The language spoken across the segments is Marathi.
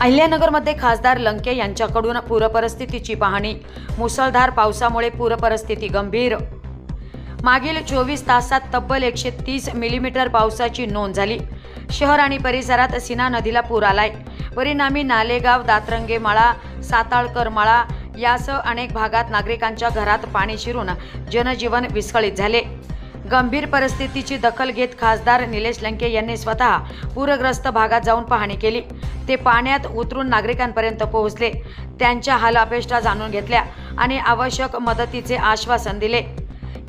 अहिल्यानगरमध्ये खासदार लंके यांच्याकडून पूरपरिस्थितीची पाहणी. मुसळधार पावसामुळे पूरपरिस्थिती गंभीर. मागील चोवीस तासात तब्बल एकशे तीस मिलीमीटर पावसाची नोंद झाली. शहर आणि परिसरात सिना नदीला पूर आलाय. परिणामी नालेगाव दातरंगे मळा साताळकर मळा यासह अनेक भागात नागरिकांच्या घरात पाणी शिरून जनजीवन विस्कळीत झाले. गंभीर परिस्थितीची दखल घेत खासदार निलेश लंके यांनी स्वतः पूरग्रस्त भागात जाऊन पाहणी केली. ते पाण्यात उतरून नागरिकांपर्यंत पोहोचले. त्यांच्या हालापेष्टा जाणून घेतल्या आणि आवश्यक मदतीचे आश्वासन दिले.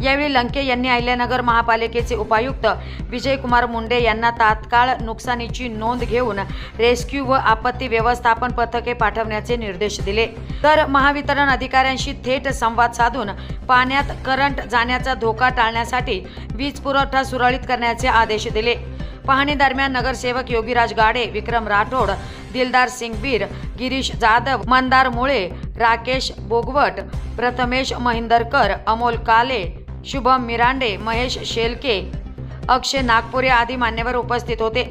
यावेळी लंके यांनी अहिल्यानगर महापालिकेचे उपायुक्त विजयकुमार मुंडे यांना तात्काळ नुकसानीची नोंद घेऊन रेस्क्यू व आपत्ती व्यवस्थापन पथके पाठवण्याचे निर्देश दिले. तर महावितरण अधिकाऱ्यांशी थेट संवाद साधून पाण्यात करंट जाण्याचा धोका टाळण्यासाठी वीज पुरवठा सुरळीत करण्याचे आदेश दिले. पाहणी दरम्यान नगरसेवक योगीराज गाडे विक्रम राठोड दिलदार सिंगबीर गिरीश जाधव मंदार मुळे राकेश बोगवट प्रथमेश महिंदरकर अमोल काले शुभम मिरांडे महेश शेलके अक्षय नागपुरे आदी मान्यवर उपस्थित होते.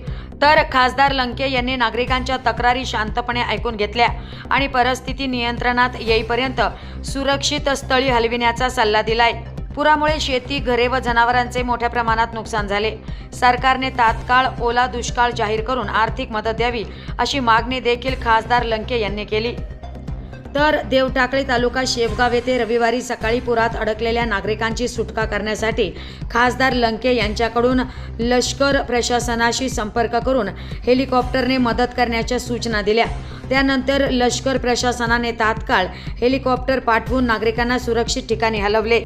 तर खासदार लंके यांनी नागरिकांच्या तक्रारी शांतपणे ऐकून घेतल्या आणि परिस्थिती नियंत्रणात येईपर्यंत सुरक्षित स्थळी हलविण्याचा सल्ला दिलाय. पुरामुळे शेती घरे व जनावरांचे मोठ्या प्रमाणात नुकसान झाले. सरकारने तात्काळ ओला दुष्काळ जाहीर करून आर्थिक मदत द्यावी अशी मागणी देखील खासदार लंके यांनी केली. तर देवटाकळी तालुका शेवगाव येथे रविवारी सकाळी पुरात अडकलेल्या नागरिकांची सुटका करण्यासाठी खासदार लंके यांच्याकडून लष्कर प्रशासनाशी संपर्क करून हेलिकॉप्टरने मदत करण्याच्या सूचना दिल्या. त्यानंतर लष्कर प्रशासनाने तात्काळ हेलिकॉप्टर पाठवून नागरिकांना सुरक्षित ठिकाणी हलवले.